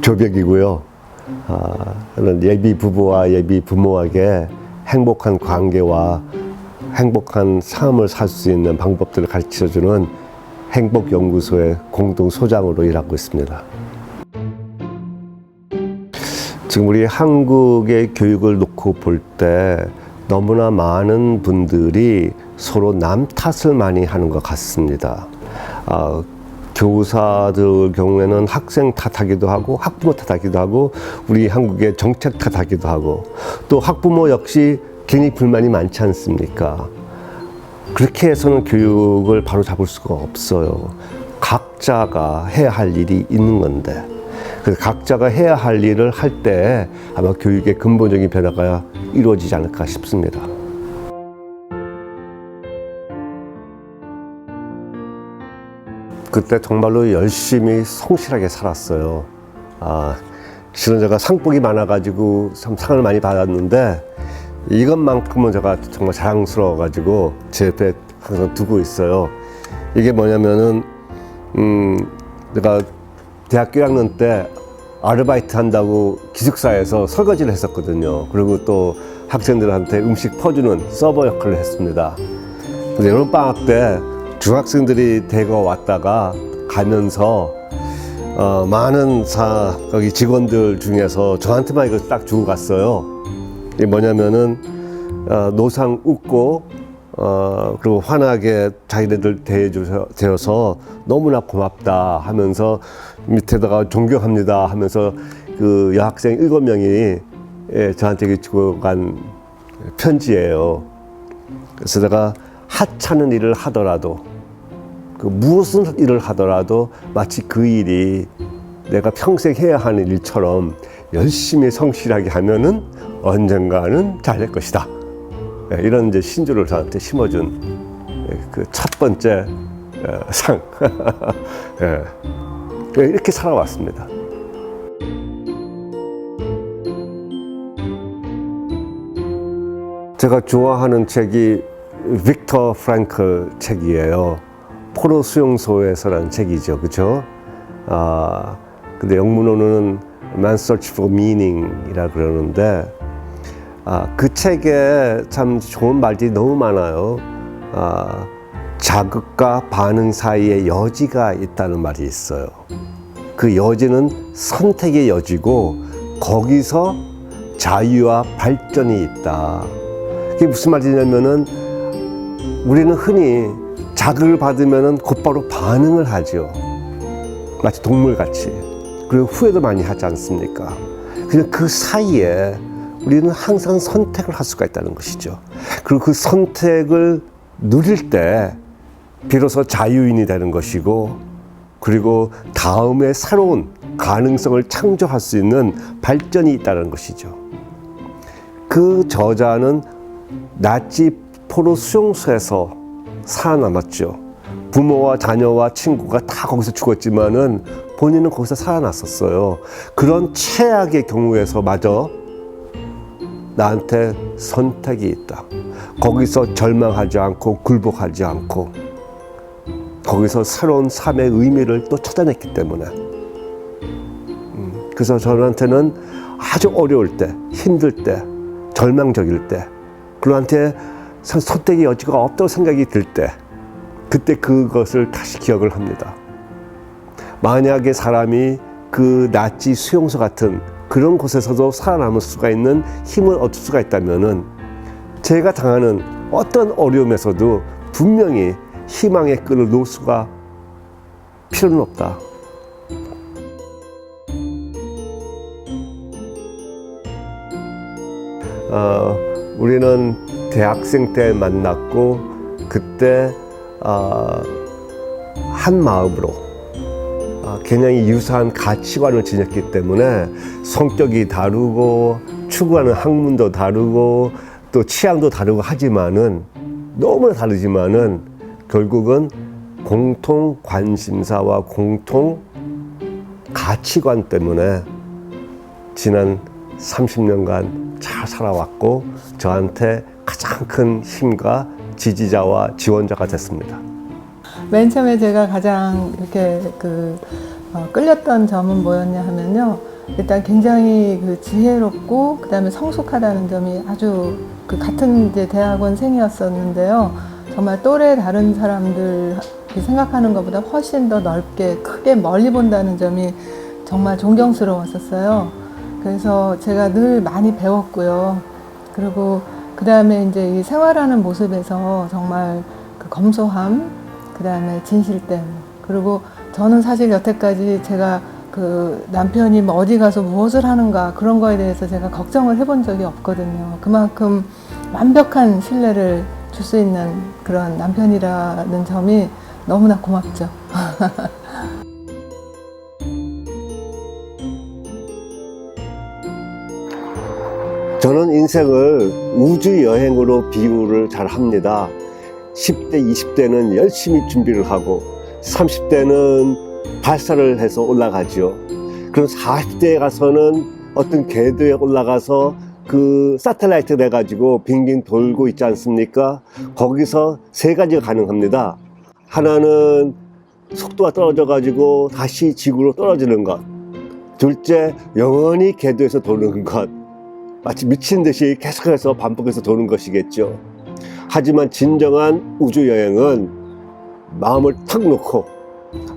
조벽이고요. 아, 저는 예비 부부와 예비 부모에게 행복한 관계와 행복한 삶을 살 수 있는 방법들을 가르쳐 주는 행복연구소의 공동 소장으로 일하고 있습니다. 지금 우리 한국의 교육을 놓고 볼 때 너무나 많은 분들이 서로 남 탓을 많이 하는 것 같습니다. 아, 교사들 경우에는 학생 탓하기도 하고 학부모 탓하기도 하고 우리 한국의 정책 탓하기도 하고 또 학부모 역시 괜히 불만이 많지 않습니까? 그렇게 해서는 교육을 바로 잡을 수가 없어요. 각자가 해야 할 일이 있는 건데. 그래서 각자가 해야 할 일을 할 때 아마 교육의 근본적인 변화가 이루어지지 않을까 싶습니다. 그때 정말로 열심히 성실하게 살았어요. 아, 실은 제가 상복이 많아가지고 참 상을 많이 받았는데 이것만큼은 제가 정말 자랑스러워가지고 제 옆에 항상 두고 있어요. 이게 뭐냐면은 음, 내가 대학교 1학년 때 아르바이트 한다고 기숙사에서 설거지를 했었거든요. 그리고 또 학생들한테 음식 퍼주는 서버 역할을 했습니다. 근데 여름방학 때 중학생들이 대거 왔다가 가면서 어, 많은 사, 거기 직원들 중에서 저한테만 이걸 딱 주고 갔어요. 이게 뭐냐면은 어, 노상 웃고 어, 그리고 환하게 자기네들 대해주셔서 너무나 고맙다 하면서 밑에다가 존경합니다 하면서 그 여학생 일곱 명이 예, 저한테 주고 간 편지예요. 그래서 내가 하찮은 일을 하더라도 그 무슨 일을 하더라도 마치 그 일이 내가 평생 해야 하는 일처럼 열심히 성실하게 하면은 언젠가는 잘 될 것이다. 예, 이런 이제 신조를 저한테 심어준 그 첫 번째 어, 상. 예. 예, 이렇게 살아왔습니다. 제가 좋아하는 책이 빅터 프랭클 책이에요. 포로 수용소에서라는 책이죠, 그렇죠? 아 근데 영문으로는 Man Search for Meaning이라 그러는데 아, 그 책에 참 좋은 말들이 너무 많아요. 아, 자극과 반응 사이에 여지가 있다는 말이 있어요. 그 여지는 선택의 여지고 거기서 자유와 발전이 있다. 그게 무슨 말이냐면은 우리는 흔히 자극을 받으면은 곧바로 반응을 하죠. 마치 동물같이. 그리고 후회도 많이 하지 않습니까? 그냥 그 사이에 우리는 항상 선택을 할 수가 있다는 것이죠. 그리고 그 선택을 누릴 때 비로소 자유인이 되는 것이고 그리고 다음에 새로운 가능성을 창조할 수 있는 발전이 있다는 것이죠. 그 저자는 나치 포로 수용소에서 살아남았죠. 부모와 자녀와 친구가 다 거기서 죽었지만은 본인은 거기서 살아났었어요. 그런 최악의 경우에서 마저 나한테 선택이 있다. 거기서 절망하지 않고 굴복하지 않고 거기서 새로운 삶의 의미를 또 찾아냈기 때문에 음, 그래서 저한테는 아주 어려울 때, 힘들 때, 절망적일 때 그한테 선택의 여지가 없다고 생각이 들 때 그때 그것을 다시 기억을 합니다. 만약에 사람이 그 나치 수용소 같은 그런 곳에서도 살아남을 수가 있는 힘을 얻을 수가 있다면은 제가 당하는 어떤 어려움에서도 분명히 희망의 끈을 놓을 수가 필요는 없다. 어, 우리는 대학생 때 만났고 그때 어, 한 마음으로 어, 굉장히 유사한 가치관을 지녔기 때문에 성격이 다르고 추구하는 학문도 다르고 또 취향도 다르고 하지만은 너무나 다르지만은 결국은 공통 관심사와 공통 가치관 때문에 지난 30년간 잘 살아왔고 저한테 가장 큰 힘과 지지자와 지원자가 됐습니다. 맨 처음에 제가 가장 이렇게 그 어, 끌렸던 점은 뭐였냐 하면요. 일단 굉장히 그 지혜롭고 그다음에 성숙하다는 점이 아주 그 같은 이제 대학원생이었었는데요. 정말 또래 다른 사람들이 생각하는 것보다 훨씬 더 넓게 크게 멀리 본다는 점이 정말 존경스러웠었어요. 그래서 제가 늘 많이 배웠고요. 그리고 그 다음에 이제 이 생활하는 모습에서 정말 그 검소함, 그 다음에 진실됨, 그리고 저는 사실 여태까지 제가 그 남편이 뭐 어디 가서 무엇을 하는가 그런 거에 대해서 제가 걱정을 해본 적이 없거든요. 그만큼 완벽한 신뢰를 줄 수 있는 그런 남편이라는 점이 너무나 고맙죠. 저는 인생을 우주 여행으로 비유를 잘 합니다. 10대, 20대는 열심히 준비를 하고 30대는 발사를 해서 올라가죠. 그럼 40대에 가서는 어떤 궤도에 올라가서 그 사텔라이트 내가지고 빙빙 돌고 있지 않습니까? 거기서 세 가지가 가능합니다. 하나는 속도가 떨어져가지고 다시 지구로 떨어지는 것. 둘째, 영원히 궤도에서 도는 것. 마치 미친 듯이 계속해서 반복해서 도는 것이겠죠. 하지만 진정한 우주 여행은 마음을 탁 놓고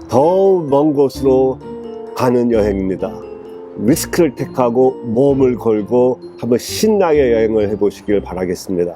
더 먼 곳으로 가는 여행입니다. 리스크를 택하고 몸을 걸고 한번 신나게 여행을 해보시길 바라겠습니다.